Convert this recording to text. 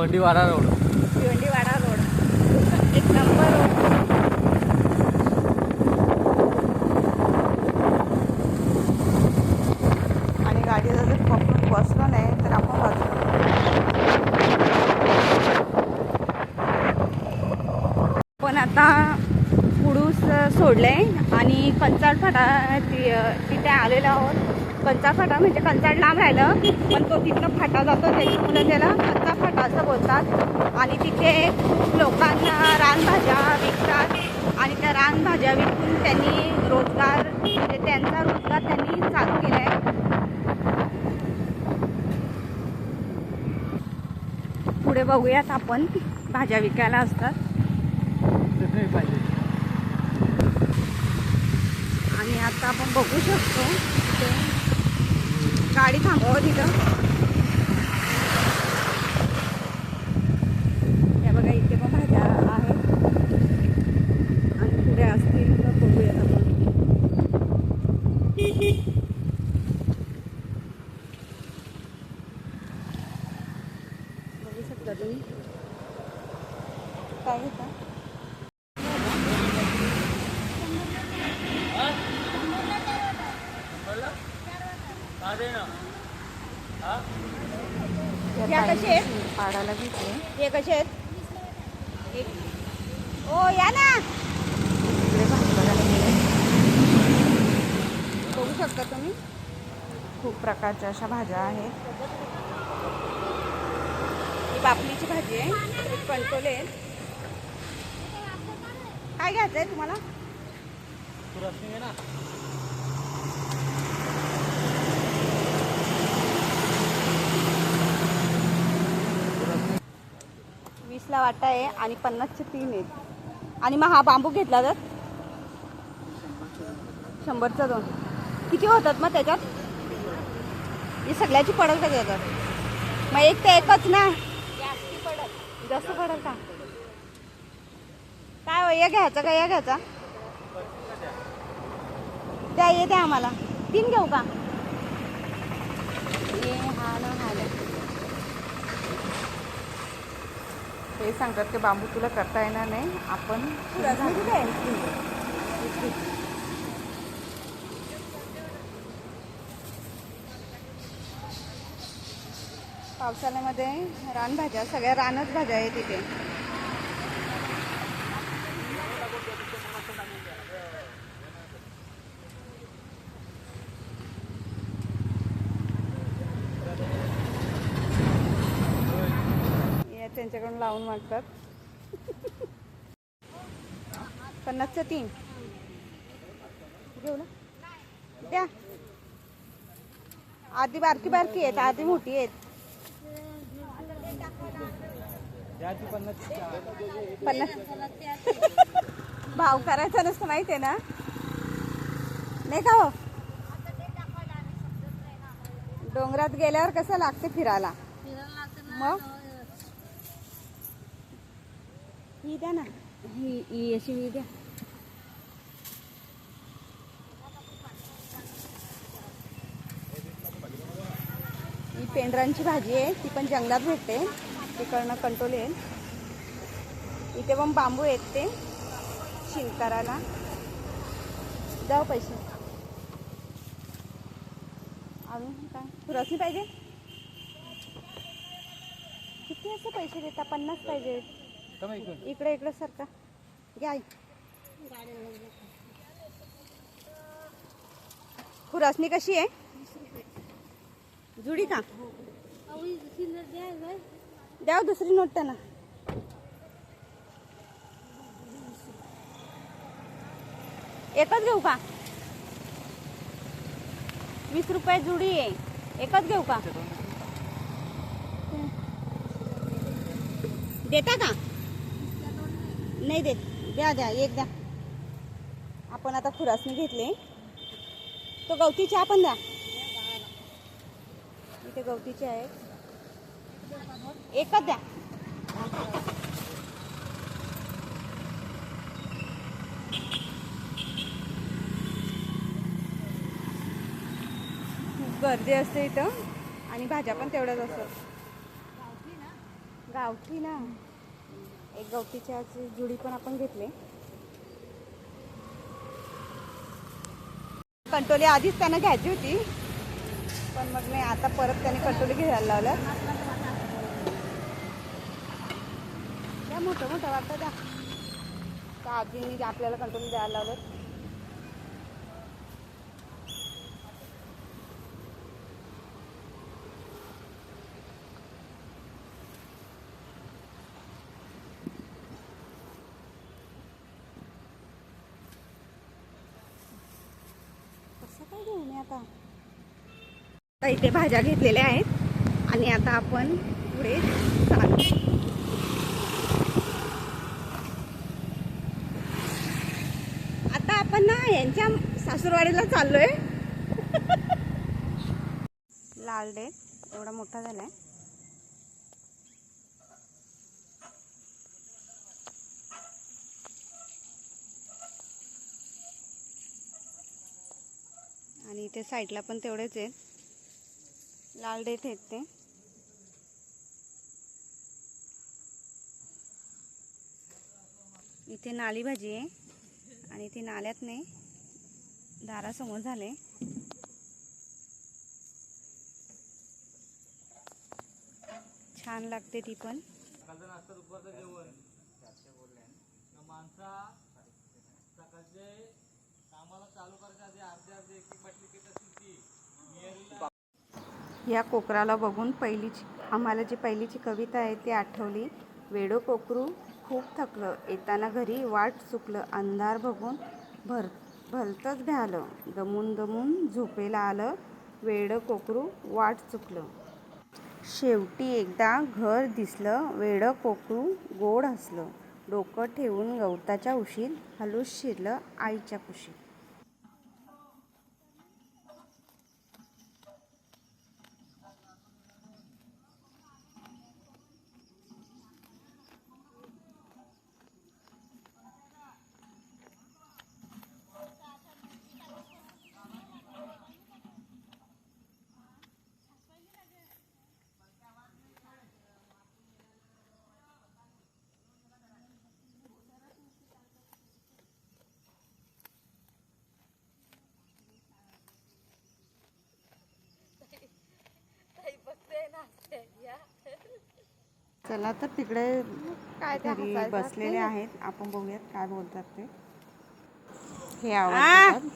भिवंडीवाडा road. Bhiwandi Wada road. एक number road. आणि गाडीला जर पकडून बसलो नाही तर आपण वाचलो पण आता पुडूस सोडलंय आणि कंचाड फाटा ति- तिथे आलेलो आहोत. कंचा फाटा म्हणजे कंचाड लांब राहिलं पण तो तिथनं फाटा जातो त्याच्यामुळे त्याला असं बोलतात. आणि तिथे खूप लोकांना रानभाज्या विकतात. आणि त्या रानभाज्या विकून त्यांनी रोजगार म्हणजे त्यांचा रोजगार त्यांनी चालू केला आहे पुढे बघूयात आपण भाज्या विकायला असतात. आणि आता आपण बघू शकतो. गाडी थांबवा तिथं या बघा इथे पण भाज्या आहेत आणि पुढे असतील तर बघूयात आपण बघू शकता तुम्ही काय घेता कशी आहेत? पाडायला घेतले हे कसे आहेत? एक. ओ या ना. इकडे भाजी बघायला गेले. बघू शकता तुम्ही? खूप प्रकारच्या अशा भाज्या आहेत. ही बापलीची भाजी आहे. एक कंटोले आहेत. काय घ्यायचं आहे तुम्हाला वीसला वाटा आहे आणि पन्नासचे तीन आहेत. आणि मग हा बांबू घेतला तर? शंभरचा दोन. किती होतात मग त्याच्यात? ही सगळ्याची पडेल का त्याच्यात? मग एक ते एकच ना? जास्त पडेल. का? काय हो या घ्यायचा का या घ्यायचा? द्या ये द्या आम्हाला. तीन घेऊ का? ये हा ना हा ना ते सांगतात की बांबू तुला करता येणार नाही आपण? पावसाळ्यामध्ये रानभाज्या सगळ्या रानच भाज्या आहेत तिथे त्यांच्याकडून लावून मागतात. पन्नासचं तीन. घेऊ ना. द्या. आधी बारकी बारकी आहेत आधी मोठी आहेत. पन्नास. भाव करायचा नसतं माहिती आहे ना? नाही का हो? डोंगरात गेल्यावर कसं लागते फिरायला? मग? ही द्या ना ही ही अशी ही द्या ही पेंढरांची भाजी आहे ती पण जंगलात भेटते तिकडनं कंट्रोल येईल इथे पण बांबू आहेत ते शिंकाराला द्या पैसे अजून काय रसनी पाहिजे किती असं पैसे देता पन्नास पाहिजे इकडे. इकडे सारखा घ्या आई. खुरासनी कशी आहे? जुडी का? द्या दुसरी नोट त्यांना. एकच घेऊ का? वीस रुपये जुडी आहे. एकच घेऊ का? देता का? नाही देत. द्या द्या एक द्या. आपण आता खुरासनी घेतले. तो गवती चहा पण द्या. इथे गवतीचे आहे. एकच द्या. खूप गर्दी असते इथं. आणि भाज्या पण तेवढ्याच असतात. गावठी ना? एक चहाची जुडी पण आपण घेतले. कंटोली आधीच त्यांना घ्यायची होती. पण मग नाही आता परत त्याने कंटोली घ्यायला लावलं द्या मोठं मोठं वाटतं द्या. त्या आजीने आपल्याला कंटोली द्यायला लावलं कसं काय घेऊ मी आता. आता इथे भाज्या घेतलेल्या आहेत. आणि आता आपण पुढे चालू. आता आपण ना यांच्या सासूरवाडीला चाललोय. लाल डेट एवढा मोठा झालाय. आणि इथे साईडला पण तेवढेच आहेत. लाल डेट आहेत ते. इथे नाली भाजी आहे आणि ती नाल्यात नाही दारासमोर झाले. छान लागते ती पण. सकाळचं या कोकराला बघून पहिलीची आम्हाला जी पहिलीची कविता आहे ती आठवली. वेडो कोकरू खूप थकलं येताना घरी वाट चुकलं अंधार बघून भर भलतंच भ्यालं दमून दमून झोपेला आलं वेडं कोकरू वाट चुकलं शेवटी एकदा घर दिसलं वेडं कोकरू गोड हसलं डोकं ठेवून गवताच्या उशीत हलूस शिरलं आईच्या कुशीत. चला तर तिकडे काय घरी बसलेले आहेत आपण बघूयात काय बोलतात ते हे आ! आवाज देतात.